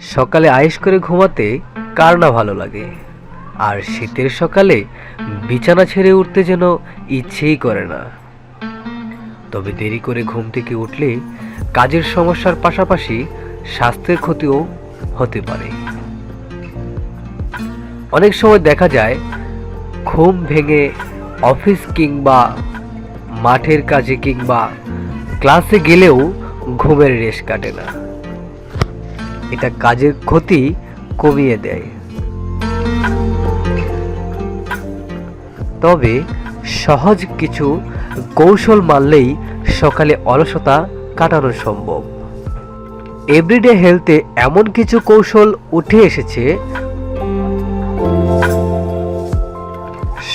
সকালে আয়েশ করে ঘুমাতে কার না ভালো লাগে। আর শীতের সকালে বিছানা ছেড়ে উঠতে যেন ইচ্ছেই করে না। তবে দেরি করে ঘুম থেকে উঠলে কাজের সমস্যার পাশাপাশি স্বাস্থ্যের ক্ষতিও হতে পারে। অনেক সময় দেখা যায়, ঘুম ভেঙে অফিস কিংবা মাঠের কাজে কিংবা ক্লাসে গেলেও ঘুমের রেশ কাটে না। এটা কাজের ক্ষতি কমিয়ে দেয়। তবে সহজ কিছু কৌশল মানলেই সকালে অলসতা কাটানো সম্ভব। এভরিডে হেলথে এমন কিছু কৌশল উঠে এসেছে,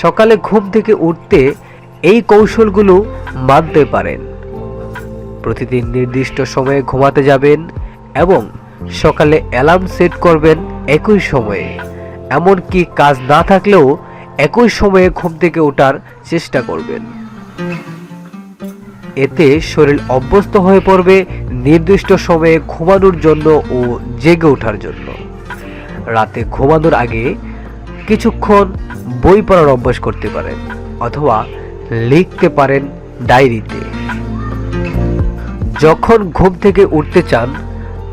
সকালে ঘুম থেকে উঠতে এই কৌশলগুলো মানতে পারেন। প্রতিদিন নির্দিষ্ট সময়ে ঘুমাতে যাবেন এবং সকালে অ্যালার্ম সেট করবেন একই সময়ে। এমনকি কাজ না থাকলেও একই সময়ে ঘুম থেকে ওঠার চেষ্টা করবেন। এতে শরীর অভ্যস্ত হয়ে পড়বে নির্দিষ্ট সময়ে ঘুমানোর জন্য ও জেগে ওঠার জন্য। রাতে ঘুমানোর আগে কিছুক্ষণ বই পড়ার অভ্যাস করতে পারেন অথবা লিখতে পারেন ডায়েরিতে। যখন ঘুম থেকে উঠতে চান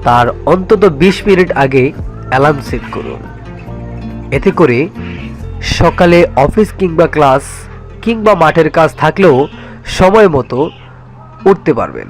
তার অন্তত বিশ মিনিট আগে অ্যালার্ম সেট করুন। এতে করে সকালে অফিস কিংবা ক্লাস কিংবা মাঠের কাজ থাকলেও সময় মতো উঠতে পারবেন।